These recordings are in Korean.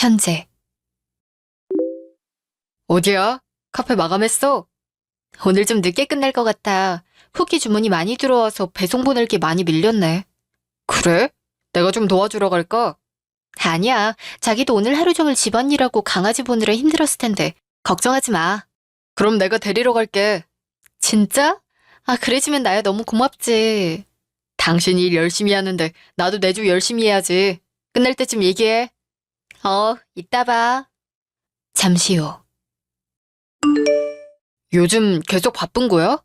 현재. 어디야? 카페 마감했어? 오늘 좀 늦게 끝날 것 같아. 쿠키 주문이 많이 들어와서 배송 보낼 게 많이 밀렸네. 그래? 내가 좀 도와주러 갈까? 아니야. 자기도 오늘 하루 종일 집안일하고 강아지 보느라 힘들었을 텐데. 걱정하지 마. 그럼 내가 데리러 갈게. 진짜? 아, 그래주면 나야 너무 고맙지. 당신이 일 열심히 하는데 나도 내 주 열심히 해야지. 끝날 때쯤 얘기해. 어, 이따 봐. 잠시 후. 요즘 계속 바쁜 거야?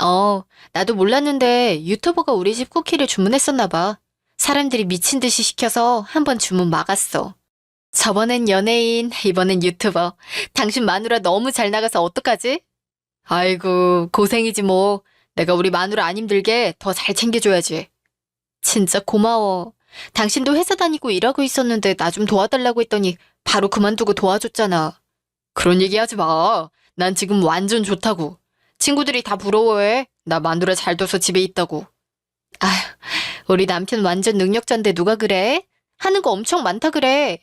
어, 나도 몰랐는데 유튜버가 우리 집 쿠키를 주문했었나 봐. 사람들이 미친 듯이 시켜서 한 번 주문 막았어. 저번엔 연예인, 이번엔 유튜버. 당신 마누라 너무 잘 나가서 어떡하지? 아이고, 고생이지 뭐. 내가 우리 마누라 안 힘들게 더 잘 챙겨줘야지. 진짜 고마워. 당신도 회사 다니고 일하고 있었는데 나 좀 도와달라고 했더니 바로 그만두고 도와줬잖아. 그런 얘기 하지 마. 난 지금 완전 좋다고. 친구들이 다 부러워해. 나 마누라 잘 둬서 집에 있다고. 아휴, 우리 남편 완전 능력자인데 누가 그래? 하는 거 엄청 많다 그래.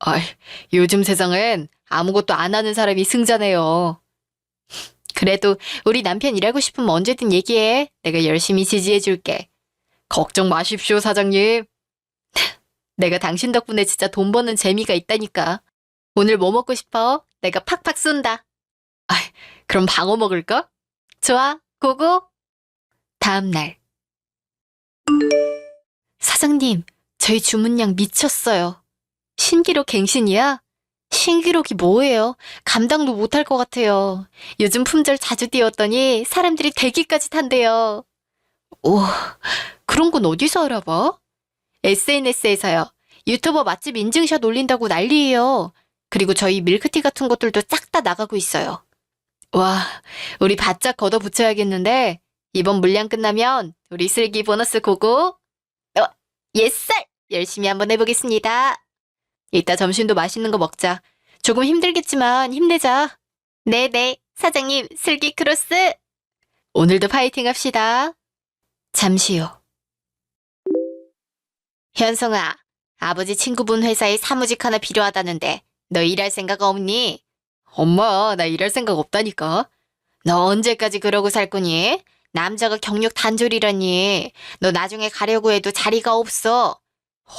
아이, 요즘 세상엔 아무것도 안 하는 사람이 승자네요. 그래도 우리 남편 일하고 싶으면 언제든 얘기해. 내가 열심히 지지해줄게. 걱정 마십시오, 사장님. 내가 당신 덕분에 진짜 돈 버는 재미가 있다니까. 오늘 뭐 먹고 싶어? 내가 팍팍 쏜다. 아, 그럼 방어 먹을까? 좋아, 고고. 다음 날. 사장님, 저희 주문량 미쳤어요. 신기록 갱신이야? 신기록이 뭐예요? 감당도 못할 것 같아요. 요즘 품절 자주 띄웠더니 사람들이 대기까지 탄대요. 오, 그런 건 어디서 알아봐? SNS에서요. 유튜버 맛집 인증샷 올린다고 난리예요. 그리고 저희 밀크티 같은 것들도 싹 다 나가고 있어요. 와, 우리 바짝 걷어 붙여야겠는데 이번 물량 끝나면 우리 슬기 보너스 고고. 어, 예쌀! 열심히 한번 해보겠습니다. 이따 점심도 맛있는 거 먹자. 조금 힘들겠지만 힘내자. 네네, 사장님 슬기 크로스. 오늘도 파이팅 합시다. 잠시 후. 현성아, 아버지 친구분 회사에 사무직 하나 필요하다는데 너 일할 생각 없니? 엄마, 나 일할 생각 없다니까. 너 언제까지 그러고 살 거니? 남자가 경력 단절이라니. 너 나중에 가려고 해도 자리가 없어.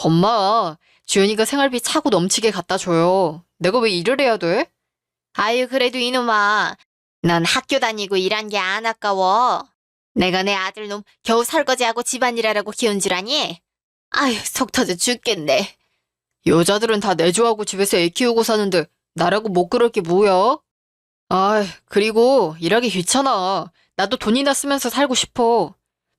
엄마, 주연이가 생활비 차고 넘치게 갖다 줘요. 내가 왜 일을 해야 돼? 아유, 그래도 이놈아. 넌 학교 다니고 일한 게 안 아까워. 내가 내 아들놈 겨우 설거지하고 집안일하라고 키운 줄 아니? 아유, 속 터져 죽겠네. 여자들은 다 내조하고 집에서 애 키우고 사는데 나라고 못 그럴 게 뭐야? 아, 그리고 일하기 귀찮아. 나도 돈이나 쓰면서 살고 싶어.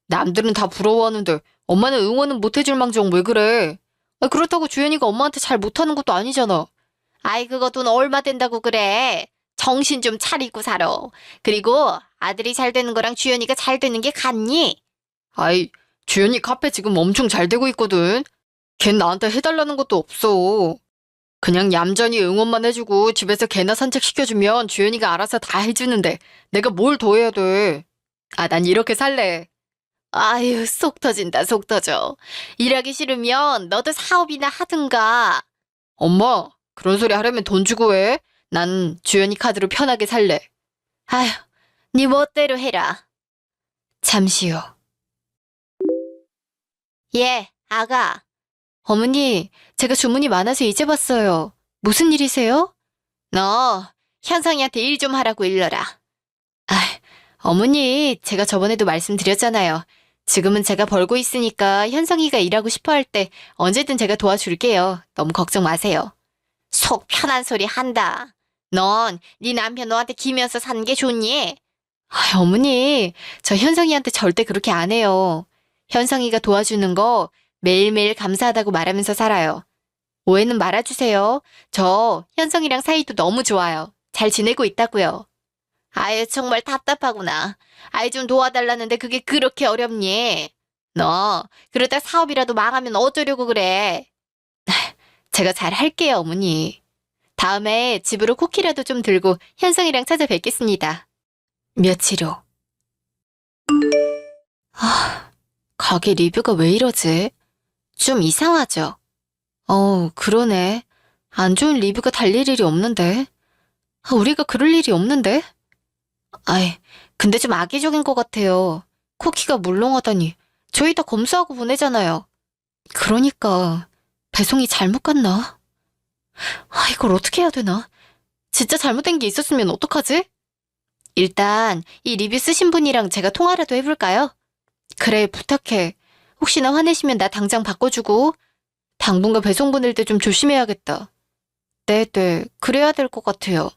남들은 다 부러워하는데 엄마는 응원은 못 해줄 망정 왜 그래? 아, 그렇다고 주연이가 엄마한테 잘 못하는 것도 아니잖아. 아이, 그거 돈 얼마 된다고 그래. 정신 좀 차리고 살아. 그리고 아들이 잘 되는 거랑 주연이가 잘 되는 게 같니? 아이, 주연이 카페 지금 엄청 잘 되고 있거든. 걘 나한테 해달라는 것도 없어. 그냥 얌전히 응원만 해주고 집에서 개나 산책시켜주면 주연이가 알아서 다 해주는데 내가 뭘 더 해야 돼. 아, 난 이렇게 살래. 아유, 속 터진다, 속 터져. 일하기 싫으면 너도 사업이나 하든가. 엄마, 그런 소리 하려면 돈 주고 해. 난 주연이 카드로 편하게 살래. 아휴, 네 멋대로 해라. 잠시 후. 예, 아가. 어머니, 제가 주문이 많아서 이제 봤어요. 무슨 일이세요? 너, 현성이한테 일 좀 하라고 일러라. 아, 어머니, 제가 저번에도 말씀드렸잖아요. 지금은 제가 벌고 있으니까 현성이가 일하고 싶어 할 때 언제든 제가 도와줄게요. 너무 걱정 마세요. 속 편한 소리 한다. 넌 네 남편 너한테 기면서 사는 게 좋니? 아, 어머니, 저 현성이한테 절대 그렇게 안 해요. 현성이가 도와주는 거 매일매일 감사하다고 말하면서 살아요. 오해는 말아주세요. 저 현성이랑 사이도 너무 좋아요. 잘 지내고 있다고요. 아유, 정말 답답하구나. 아이 좀 도와달라는데 그게 그렇게 어렵니? 너 그러다 사업이라도 망하면 어쩌려고 그래? 제가 잘 할게요, 어머니. 다음에 집으로 쿠키라도 좀 들고 현성이랑 찾아뵙겠습니다. 며칠 후. 아, 가게 리뷰가 왜 이러지? 좀 이상하죠? 어, 그러네. 안 좋은 리뷰가 달릴 일이 없는데. 아, 우리가 그럴 일이 없는데? 아이, 근데 좀 악의적인 것 같아요. 쿠키가 물렁하다니. 저희 다 검수하고 보내잖아요. 그러니까, 배송이 잘못 갔나? 아, 이걸 어떻게 해야 되나? 진짜 잘못된 게 있었으면 어떡하지? 일단, 이 리뷰 쓰신 분이랑 제가 통화라도 해볼까요? 그래, 부탁해. 혹시나 화내시면 나 당장 바꿔주고, 당분간 배송 보낼 때 좀 조심해야겠다. 네 네, 그래야 될 것 같아요.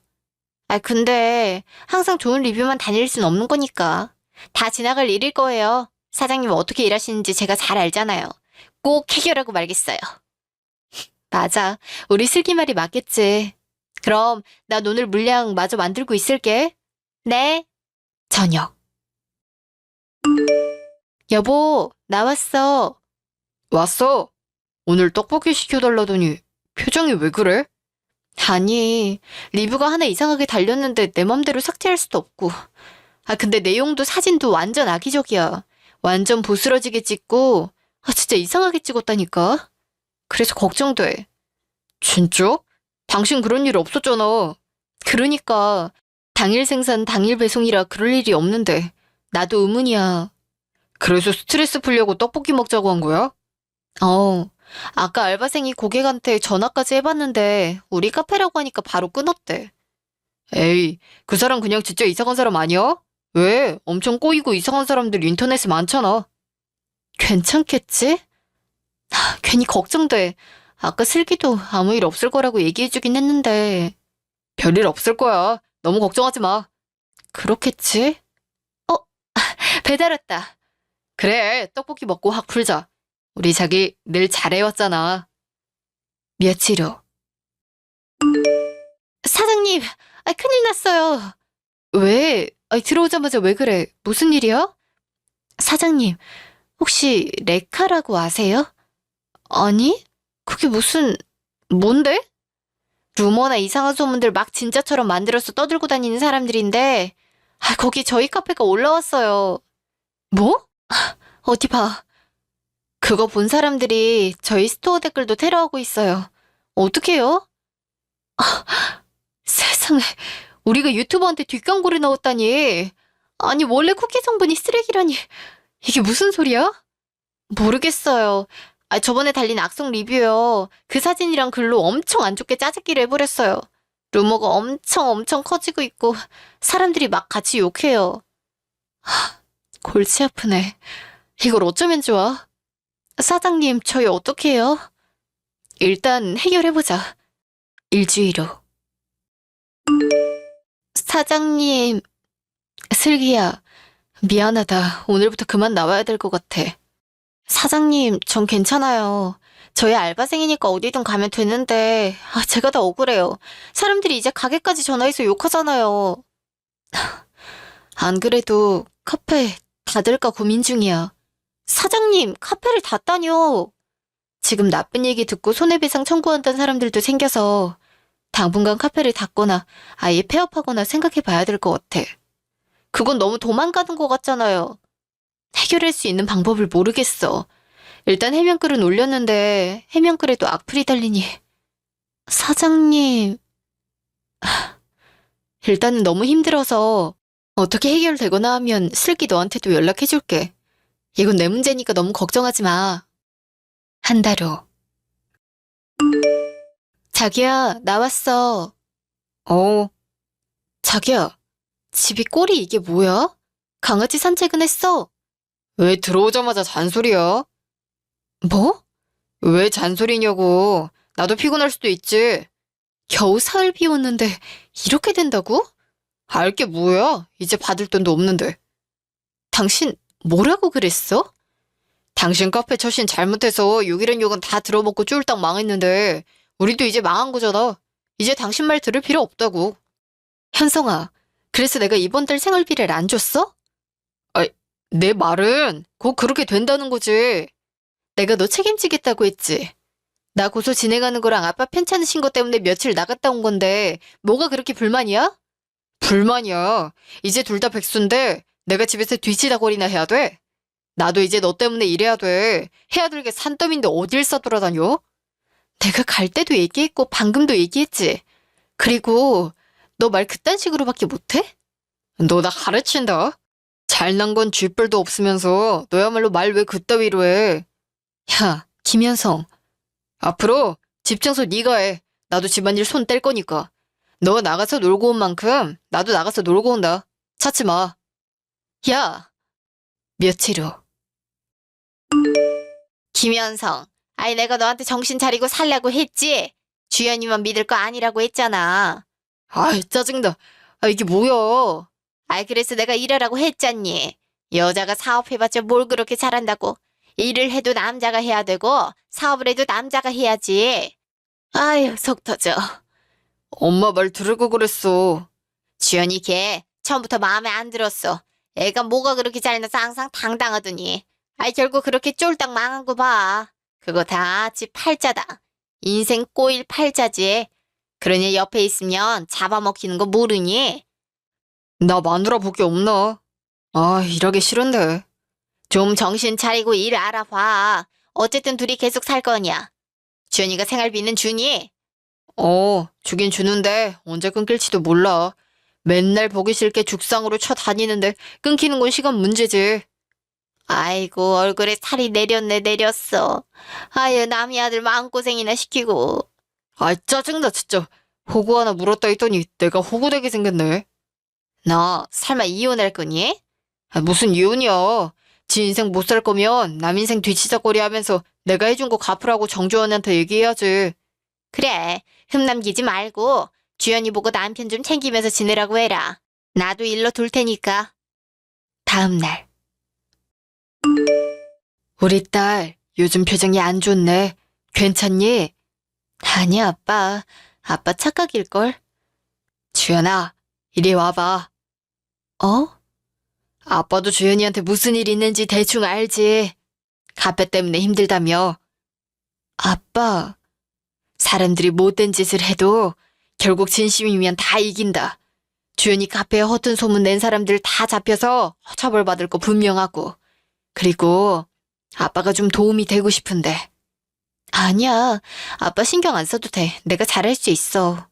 아, 근데 항상 좋은 리뷰만 다닐 순 없는 거니까. 다 지나갈 일일 거예요. 사장님 어떻게 일하시는지 제가 잘 알잖아요. 꼭 해결하고 말겠어요. 맞아. 우리 슬기 말이 맞겠지. 그럼 난 오늘 물량 마저 만들고 있을게. 네. 저녁. 여보, 나왔어. 왔어? 오늘 떡볶이 시켜달라더니 표정이 왜 그래? 아니, 리뷰가 하나 이상하게 달렸는데 내 맘대로 삭제할 수도 없고. 아, 근데 내용도 사진도 완전 악의적이야. 완전 보스러지게 찍고, 아, 진짜 이상하게 찍었다니까. 그래서 걱정돼. 진짜? 당신 그런 일 없었잖아. 그러니까, 당일 생산, 당일 배송이라 그럴 일이 없는데, 나도 의문이야. 그래서 스트레스 풀려고 떡볶이 먹자고 한 거야? 어, 아까 알바생이 고객한테 전화까지 해봤는데 우리 카페라고 하니까 바로 끊었대. 에이, 그 사람 그냥 진짜 이상한 사람 아니야? 왜? 엄청 꼬이고 이상한 사람들 인터넷에 많잖아. 괜찮겠지? 하, 괜히 걱정돼. 아까 슬기도 아무 일 없을 거라고 얘기해주긴 했는데. 별일 없을 거야. 너무 걱정하지 마. 그렇겠지? 어, 배달 왔다. 그래, 떡볶이 먹고 확 풀자. 우리 자기 늘 잘해왔잖아. 며칠 후. 사장님, 아, 큰일 났어요. 왜? 아, 들어오자마자 왜 그래? 무슨 일이야? 사장님, 혹시 레카라고 아세요? 아니, 그게 무슨, 뭔데? 루머나 이상한 소문들 막 진짜처럼 만들어서 떠들고 다니는 사람들인데, 아, 거기 저희 카페가 올라왔어요. 뭐? 아, 어디 봐. 그거 본 사람들이 저희 스토어 댓글도 테러하고 있어요. 어떡해요? 아, 세상에, 우리가 유튜버한테 뒷광고를 넣었다니. 아니, 원래 쿠키 성분이 쓰레기라니. 이게 무슨 소리야? 모르겠어요. 아, 저번에 달린 악성 리뷰요. 그 사진이랑 글로 엄청 안 좋게 짜증기를 해버렸어요. 루머가 엄청 엄청 커지고 있고, 사람들이 막 같이 욕해요. 하, 골치 아프네. 이걸 어쩌면 좋아? 사장님, 저희 어떻게 해요? 일단 해결해보자. 일주일 후. 사장님, 슬기야, 미안하다. 오늘부터 그만 나와야 될 것 같아. 사장님, 전 괜찮아요. 저희 알바생이니까 어디든 가면 되는데, 아, 제가 다 억울해요. 사람들이 이제 가게까지 전화해서 욕하잖아요. 안 그래도 카페 닫을까 고민 중이야. 사장님, 카페를 닫다뇨. 지금 나쁜 얘기 듣고 손해배상 청구한다는 사람들도 생겨서 당분간 카페를 닫거나 아예 폐업하거나 생각해 봐야 될 것 같아. 그건 너무 도망가는 것 같잖아요. 해결할 수 있는 방법을 모르겠어. 일단 해명글은 올렸는데 해명글에도 악플이 달리니. 사장님. 하, 일단은 너무 힘들어서 어떻게 해결되거나 하면 슬기 너한테도 연락해줄게. 이건 내 문제니까 너무 걱정하지 마. 한 달 후. 자기야, 나왔어. 어. 자기야, 집이 꼴이 이게 뭐야? 강아지 산책은 했어. 왜 들어오자마자 잔소리야? 뭐? 왜 잔소리냐고. 나도 피곤할 수도 있지. 겨우 사흘 비웠는데 이렇게 된다고? 알 게 뭐야? 이제 받을 돈도 없는데. 당신 뭐라고 그랬어? 당신 카페 처신 잘못해서 욕이란 욕은 다 들어먹고 쫄딱 망했는데 우리도 이제 망한 거잖아. 이제 당신 말 들을 필요 없다고. 현성아, 그래서 내가 이번 달 생활비를 안 줬어? 아, 내 말은 곧 그렇게 된다는 거지. 내가 너 책임지겠다고 했지. 나 고소 진행하는 거랑 아빠 편찮으신 것 때문에 며칠 나갔다 온 건데 뭐가 그렇게 불만이야? 불만이야. 이제 둘 다 백수인데 내가 집에서 뒤치다거리나 해야 돼? 나도 이제 너 때문에 일해야 돼. 해야 될게 산더미인데 어딜 싸돌아다녀? 내가 갈 때도 얘기했고 방금도 얘기했지. 그리고 너 말 그딴 식으로밖에 못해? 너 나 가르친다. 잘난 건 쥐뿔도 없으면서 너야말로 말 왜 그따위로 해. 야, 김현성. 앞으로 집 청소 네가 해. 나도 집안일 손 뗄 거니까. 너 나가서 놀고 온 만큼 나도 나가서 놀고 온다. 찾지 마. 야! 며칠 후. 김현성. 아이 내가 너한테 정신 차리고 살라고 했지? 주연이만 믿을 거 아니라고 했잖아. 아이 짜증나. 아 이게 뭐야. 아이 그래서 내가 일하라고 했잖니. 여자가 사업해봤자 뭘 그렇게 잘한다고. 일을 해도 남자가 해야 되고 사업을 해도 남자가 해야지. 아유 속 터져. 엄마 말 들으고 그랬어. 주연이 걔 처음부터 마음에 안 들었어. 애가 뭐가 그렇게 잘나서 항상 당당하더니. 아이 결국 그렇게 쫄딱 망한 거 봐. 그거 다 지 팔자다. 인생 꼬일 팔자지. 그러니 옆에 있으면 잡아먹히는 거 모르니? 나 마누라 복이 없나? 아, 일하기 싫은데. 좀 정신 차리고 일 알아봐. 어쨌든 둘이 계속 살 거냐? 주연이가 생활비는 주니? 어, 주긴 주는데 언제 끊길지도 몰라. 맨날 보기 싫게 죽상으로 쳐 다니는데 끊기는 건 시간 문제지. 아이고, 얼굴에 살이 내렸네, 내렸어. 아유, 남이 아들 마음고생이나 시키고. 아, 짜증나, 진짜. 호구 하나 물었다 했더니 내가 호구되게 생겼네. 너 설마 이혼할 거니? 아, 무슨 이혼이야. 지 인생 못 살 거면 남 인생 뒤치다거리 하면서 내가 해준 거 갚으라고 정주원한테 얘기해야지. 그래, 흠 남기지 말고 주연이 보고 남편 좀 챙기면서 지내라고 해라. 나도 일러 둘 테니까. 다음 날. 우리 딸 요즘 표정이 안 좋네. 괜찮니? 아니, 아빠. 아빠 착각일걸? 주연아, 이리 와봐. 어? 아빠도 주연이한테 무슨 일 있는지 대충 알지. 카페 때문에 힘들다며. 아빠, 사람들이 못된 짓을 해도 결국 진심이면 다 이긴다. 주연이 카페에 허튼 소문 낸 사람들 다 잡혀서 처벌받을 거 분명하고. 그리고 아빠가 좀 도움이 되고 싶은데. 아니야. 아빠 신경 안 써도 돼. 내가 잘할 수 있어.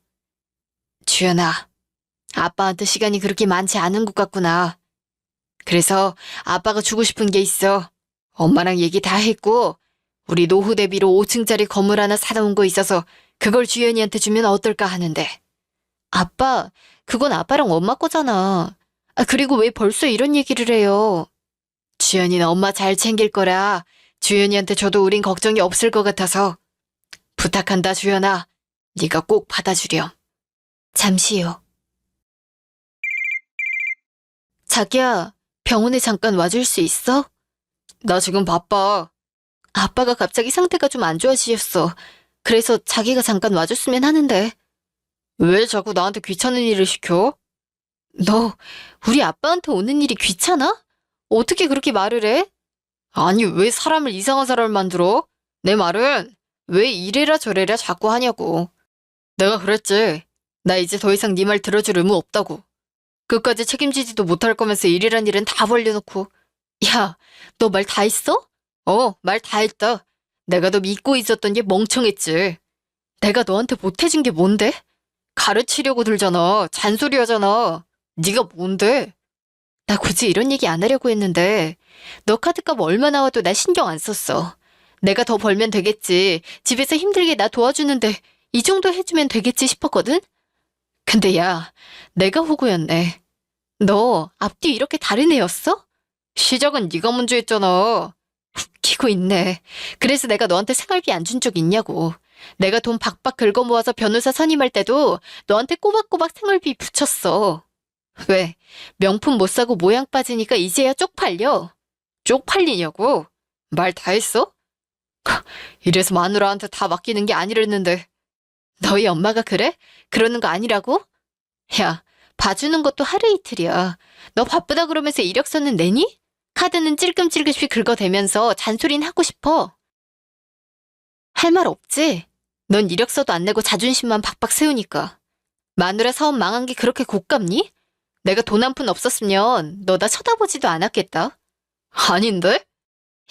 주연아, 아빠한테 시간이 그렇게 많지 않은 것 같구나. 그래서 아빠가 주고 싶은 게 있어. 엄마랑 얘기 다 했고, 우리 노후 대비로 5층짜리 건물 하나 사놓은 거 있어서 그걸 주연이한테 주면 어떨까 하는데. 아빠, 그건 아빠랑 엄마 거잖아. 아, 그리고 왜 벌써 이런 얘기를 해요? 주연이는 엄마 잘 챙길 거라 주연이한테 줘도 우린 걱정이 없을 것 같아서 부탁한다 주연아 네가 꼭 받아주렴 잠시요 자기야 병원에 잠깐 와줄 수 있어? 나 지금 바빠 아빠가 갑자기 상태가 좀 안 좋아지셨어 그래서 자기가 잠깐 와줬으면 하는데 왜 자꾸 나한테 귀찮은 일을 시켜? 너 우리 아빠한테 오는 일이 귀찮아? 어떻게 그렇게 말을 해? 아니, 왜 사람을 이상한 사람을 만들어? 내 말은 왜 이래라 저래라 자꾸 하냐고. 내가 그랬지. 나 이제 더 이상 네 말 들어줄 의무 없다고. 끝까지 책임지지도 못할 거면서 일이란 일은 다 벌려놓고. 야, 너 말다 했어? 어, 말 다 했다. 내가 너 믿고 있었던 게 멍청했지. 내가 너한테 못해준 게 뭔데? 가르치려고 들잖아. 잔소리 하잖아. 네가 뭔데? 나 굳이 이런 얘기 안 하려고 했는데 너 카드값 얼마 나와도 나 신경 안 썼어. 내가 더 벌면 되겠지. 집에서 힘들게 나 도와주는데 이 정도 해주면 되겠지 싶었거든? 근데 야, 내가 호구였네. 너 앞뒤 이렇게 다른 애였어? 시작은 네가 먼저 했잖아. 웃기고 있네. 그래서 내가 너한테 생활비 안 준 적 있냐고. 내가 돈 박박 긁어 모아서 변호사 선임할 때도 너한테 꼬박꼬박 생활비 붙였어. 왜? 명품 못 사고 모양 빠지니까 이제야 쪽팔려. 쪽팔리냐고? 말 다 했어? 이래서 마누라한테 다 맡기는 게 아니랬는데. 너희 엄마가 그래? 그러는 거 아니라고? 야, 봐주는 것도 하루 이틀이야. 너 바쁘다 그러면서 이력서는 내니? 카드는 찔끔찔끔씩 긁어대면서 잔소리는 하고 싶어. 할 말 없지? 넌 이력서도 안 내고 자존심만 박박 세우니까. 마누라 사업 망한 게 그렇게 고깝니? 내가 돈 한 푼 없었으면 너 나 쳐다보지도 않았겠다. 아닌데?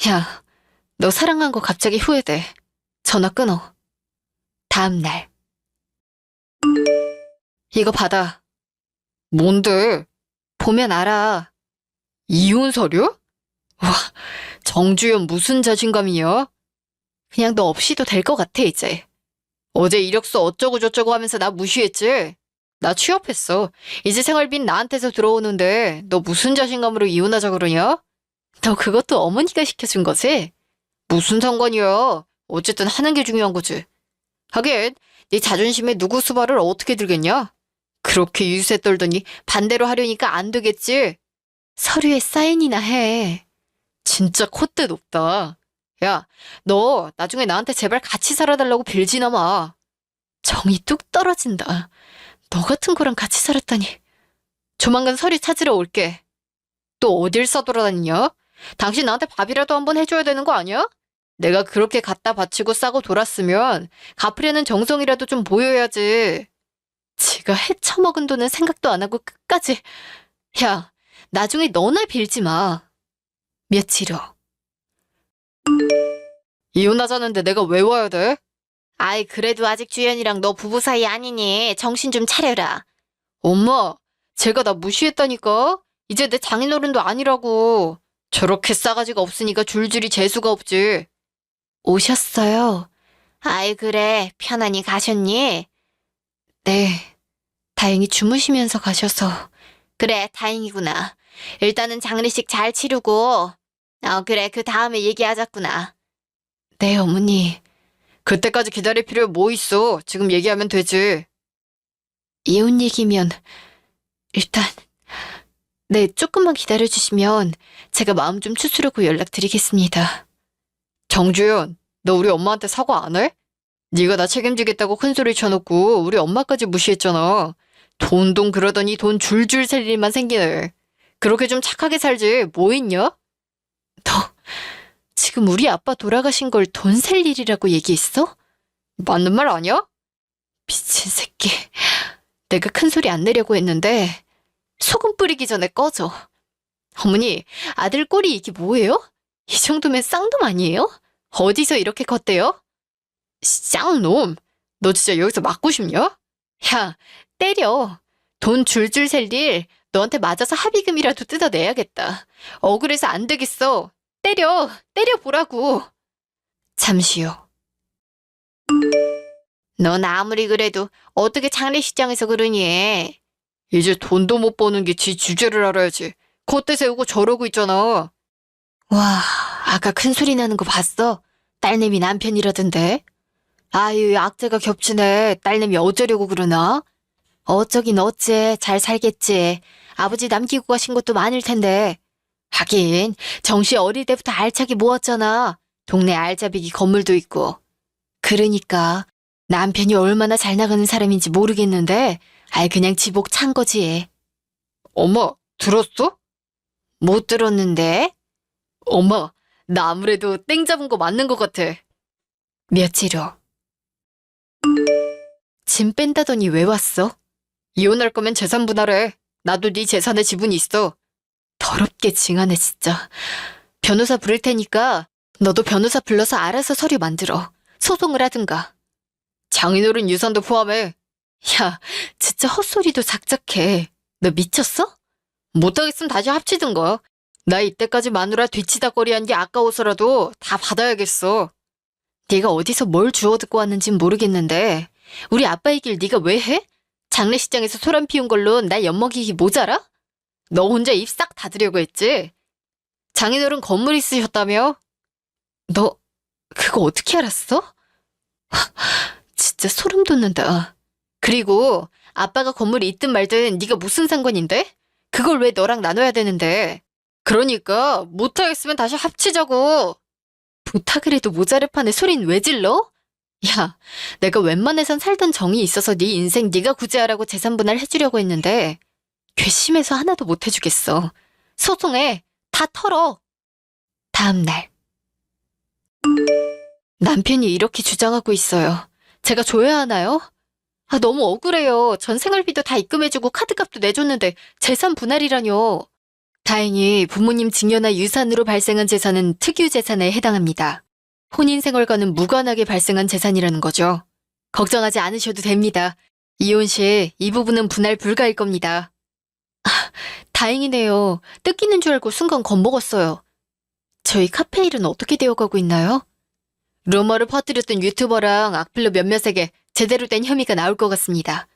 야, 너 사랑한 거 갑자기 후회돼. 전화 끊어. 다음 날. 이거 받아. 뭔데? 보면 알아. 이혼 서류? 와, 정주현 무슨 자신감이야? 그냥 너 없이도 될 것 같아, 이제. 어제 이력서 어쩌고저쩌고 하면서 나 무시했지? 나 취업했어. 이제 생활비는 나한테서 들어오는데 너 무슨 자신감으로 이혼하자 그러냐? 너 그것도 어머니가 시켜준 거지? 무슨 상관이야. 어쨌든 하는 게 중요한 거지. 하긴 네 자존심에 누구 수발을 어떻게 들겠냐? 그렇게 유세 떨더니 반대로 하려니까 안 되겠지? 서류에 사인이나 해. 진짜 콧대 높다. 야, 너 나중에 나한테 제발 같이 살아달라고 빌지나 마. 정이 뚝 떨어진다. 너 같은 거랑 같이 살았다니. 조만간 서류 찾으러 올게. 또 어딜 싸돌아다니냐? 당신 나한테 밥이라도 한번 해줘야 되는 거 아니야? 내가 그렇게 갖다 바치고 싸고 돌았으면 갚으려는 정성이라도 좀 보여야지. 지가 헤쳐먹은 돈은 생각도 안 하고 끝까지. 야, 나중에 너나 빌지 마. 며칠 후. 이혼하자는데 내가 왜 와야 돼? 아이, 그래도 아직 주연이랑 너 부부 사이 아니니 정신 좀 차려라. 엄마, 제가 나 무시했다니까? 이제 내 장인어른도 아니라고. 저렇게 싸가지가 없으니까 줄줄이 재수가 없지. 오셨어요. 아이, 그래. 편안히 가셨니? 네. 다행히 주무시면서 가셔서. 그래, 다행이구나. 일단은 장례식 잘 치르고. 어, 그래. 그 다음에 얘기하자꾸나. 네, 어머니. 그때까지 기다릴 필요 뭐 있어? 지금 얘기하면 되지. 이혼 얘기면 일단 네, 조금만 기다려 주시면 제가 마음 좀 추스르고 연락드리겠습니다. 정주연, 너 우리 엄마한테 사과 안 해? 네가 나 책임지겠다고 큰소리 쳐놓고 우리 엄마까지 무시했잖아. 돈돈 그러더니 돈 줄줄 셀 일만 생기네. 그렇게 좀 착하게 살지 뭐 있냐? 너 지금 우리 아빠 돌아가신 걸 돈 셀 일이라고 얘기했어? 맞는 말 아니야? 미친 새끼. 내가 큰 소리 안 내려고 했는데 소금 뿌리기 전에 꺼져. 어머니, 아들 꼴이 이게 뭐예요? 이 정도면 쌍놈 아니에요? 어디서 이렇게 컸대요? 쌍놈? 너 진짜 여기서 맞고 싶냐? 야, 때려. 돈 줄줄 셀 일 너한테 맞아서 합의금이라도 뜯어내야겠다. 억울해서 안 되겠어. 때려, 때려보라고. 잠시 후. 넌 아무리 그래도 어떻게 장례식장에서 그러니? 이제 돈도 못 버는 게 지 주제를 알아야지. 콧대 세우고 저러고 있잖아. 와, 아까 큰 소리 나는 거 봤어? 딸내미 남편이라던데? 아유, 악재가 겹치네. 딸내미 어쩌려고 그러나? 어쩌긴 어째, 잘 살겠지. 아버지 남기고 가신 것도 많을 텐데. 하긴, 정씨 어릴 때부터 알차게 모았잖아. 동네 알짜배기 건물도 있고. 그러니까, 남편이 얼마나 잘 나가는 사람인지 모르겠는데, 아이, 그냥 지복 찬 거지. 엄마, 들었어? 못 들었는데? 엄마, 나 아무래도 땡 잡은 거 맞는 것 같아. 며칠 후. 짐 뺀다더니 왜 왔어? 이혼할 거면 재산 분할해. 나도 네 재산에 지분이 있어. 더럽게 징하네 진짜. 변호사 부를 테니까 너도 변호사 불러서 알아서 서류 만들어. 소송을 하든가. 장인어른 유산도 포함해. 야, 진짜 헛소리도 작작해. 너 미쳤어? 못하겠으면 다시 합치든가. 나 이때까지 마누라 뒤치다거리한 게 아까워서라도 다 받아야겠어. 네가 어디서 뭘 주워 듣고 왔는진 모르겠는데 우리 아빠 얘기를 네가 왜 해? 장례식장에서 소란 피운 걸로 날 엿먹이기 모자라? 너 혼자 입 싹 닫으려고 했지? 장인어른 건물 있으셨다며? 너 그거 어떻게 알았어? 진짜 소름 돋는다. 그리고 아빠가 건물이 있든 말든 네가 무슨 상관인데? 그걸 왜 너랑 나눠야 되는데? 그러니까 못하겠으면 다시 합치자고. 부탁을 해도 모자를 파네 소린 왜 질러? 야, 내가 웬만해선 살던 정이 있어서 네 인생 네가 구제하라고 재산 분할 해주려고 했는데 괘씸해서 하나도 못 해주겠어. 소송해. 다 털어. 다음 날. 남편이 이렇게 주장하고 있어요. 제가 줘야 하나요? 아, 너무 억울해요. 전 생활비도 다 입금해주고 카드값도 내줬는데 재산 분할이라뇨. 다행히 부모님 증여나 유산으로 발생한 재산은 특유 재산에 해당합니다. 혼인 생활과는 무관하게 발생한 재산이라는 거죠. 걱정하지 않으셔도 됩니다. 이혼 시 이 부분은 분할 불가일 겁니다. 아, 다행이네요. 뜯기는 줄 알고 순간 겁먹었어요. 저희 카페 일은 어떻게 되어가고 있나요? 루머를 퍼뜨렸던 유튜버랑 악플러 몇몇에게 제대로 된 혐의가 나올 것 같습니다.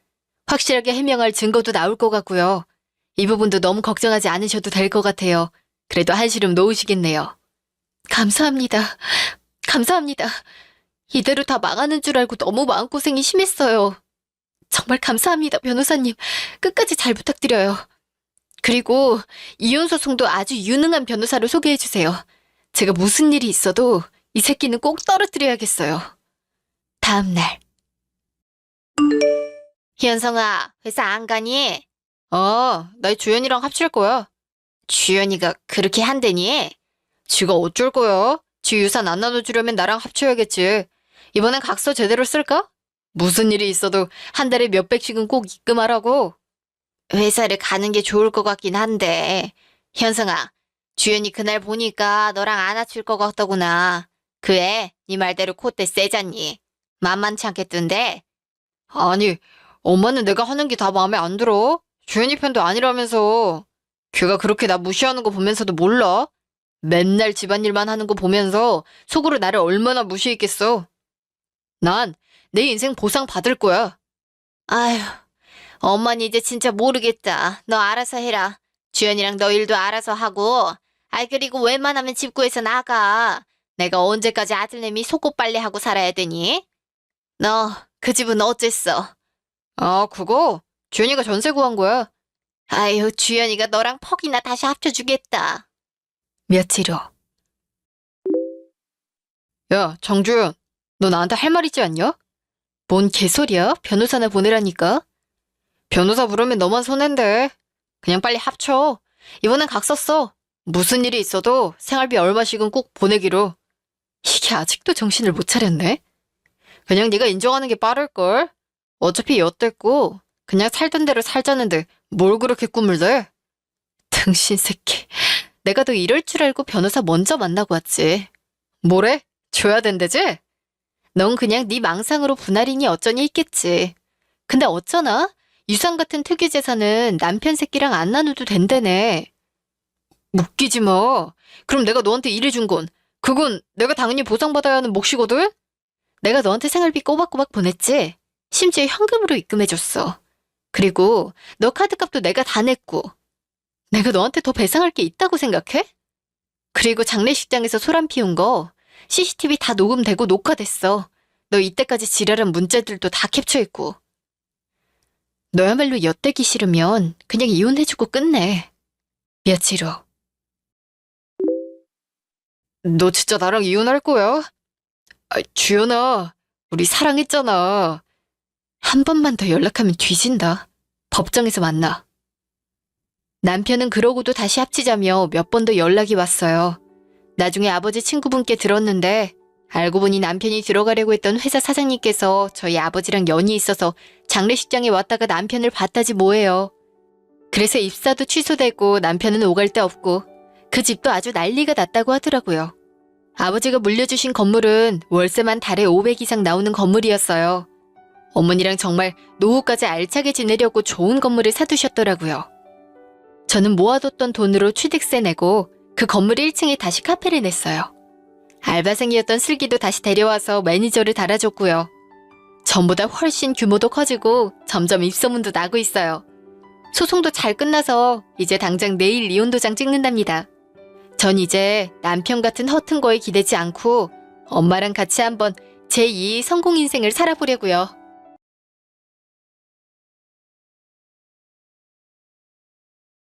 확실하게 해명할 증거도 나올 것 같고요. 이 부분도 너무 걱정하지 않으셔도 될 것 같아요. 그래도 한시름 놓으시겠네요. 감사합니다. 감사합니다. 이대로 다 망하는 줄 알고 너무 마음고생이 심했어요. 정말 감사합니다, 변호사님. 끝까지 잘 부탁드려요. 그리고 이혼 소송도 아주 유능한 변호사를 소개해 주세요. 제가 무슨 일이 있어도 이 새끼는 꼭 떨어뜨려야겠어요. 다음 날. 현성아, 회사 안 가니? 어, 나 주연이랑 합칠 거야. 주연이가 그렇게 한대니? 지가 어쩔 거야? 지 유산 안 나눠주려면 나랑 합쳐야겠지. 이번엔 각서 제대로 쓸까? 무슨 일이 있어도 한 달에 몇 백씩은 꼭 입금하라고. 회사를 가는 게 좋을 것 같긴 한데. 현성아, 주연이 그날 보니까 너랑 안 합칠 것 같더구나. 그 애, 네 말대로 콧대 세잖니. 만만치 않겠던데? 아니, 엄마는 내가 하는 게 다 마음에 안 들어. 주연이 편도 아니라면서. 걔가 그렇게 나 무시하는 거 보면서도 몰라? 맨날 집안일만 하는 거 보면서 속으로 나를 얼마나 무시했겠어. 난 내 인생 보상 받을 거야. 아휴, 엄마는 이제 진짜 모르겠다. 너 알아서 해라. 주연이랑 너 일도 알아서 하고. 아이, 그리고 웬만하면 집 구해서 나가. 내가 언제까지 아들내미 속옷 빨래하고 살아야 되니? 너, 그 집은 어쨌어? 아, 그거? 주연이가 전세 구한 거야. 아유, 주연이가 너랑 퍽이나 다시 합쳐주겠다. 며칠 후. 야, 정주연. 너 나한테 할 말 있지 않냐? 뭔 개소리야? 변호사나 보내라니까. 변호사 부르면 너만 손해인데. 그냥 빨리 합쳐. 이번엔 각 썼어. 무슨 일이 있어도 생활비 얼마씩은 꼭 보내기로. 이게 아직도 정신을 못 차렸네. 그냥 네가 인정하는 게 빠를걸. 어차피 엿됐고 그냥 살던 대로 살자는데 뭘 그렇게 꿈을 대? 등신 새끼. 내가 너 이럴 줄 알고 변호사 먼저 만나고 왔지. 뭐래? 줘야 된대지? 넌 그냥 네 망상으로 분할이니 어쩌니 있겠지. 근데 어쩌나? 유산 같은 특유 재산은 남편 새끼랑 안 나눠도 된다네. 웃기지 마. 그럼 내가 너한테 일해준 건 그건 내가 당연히 보상받아야 하는 몫이거든? 내가 너한테 생활비 꼬박꼬박 보냈지? 심지어 현금으로 입금해줬어. 그리고 너 카드값도 내가 다 냈고. 내가 너한테 더 배상할 게 있다고 생각해? 그리고 장례식장에서 소란 피운 거 CCTV 다 녹음되고 녹화됐어. 너 이때까지 지랄한 문자들도 다 캡처했고. 너야말로 엿대기 싫으면 그냥 이혼해주고 끝내. 며칠 후. 너 진짜 나랑 이혼할 거야? 아, 주연아, 우리 사랑했잖아. 한 번만 더 연락하면 뒤진다. 법정에서 만나. 남편은 그러고도 다시 합치자며 몇 번 더 연락이 왔어요. 나중에 아버지 친구분께 들었는데 알고 보니 남편이 들어가려고 했던 회사 사장님께서 저희 아버지랑 연이 있어서 장례식장에 왔다가 남편을 봤다지 뭐예요. 그래서 입사도 취소되고 남편은 오갈 데 없고 그 집도 아주 난리가 났다고 하더라고요. 아버지가 물려주신 건물은 월세만 달에 500 이상 나오는 건물이었어요. 어머니랑 정말 노후까지 알차게 지내려고 좋은 건물을 사두셨더라고요. 저는 모아뒀던 돈으로 취득세 내고 그 건물 1층에 다시 카페를 냈어요. 알바생이었던 슬기도 다시 데려와서 매니저를 달아줬고요. 전보다 훨씬 규모도 커지고 점점 입소문도 나고 있어요. 소송도 잘 끝나서 이제 당장 내일 이혼 도장 찍는답니다. 전 이제 남편 같은 허튼 거에 기대지 않고 엄마랑 같이 한번 제2의 성공 인생을 살아보려고요.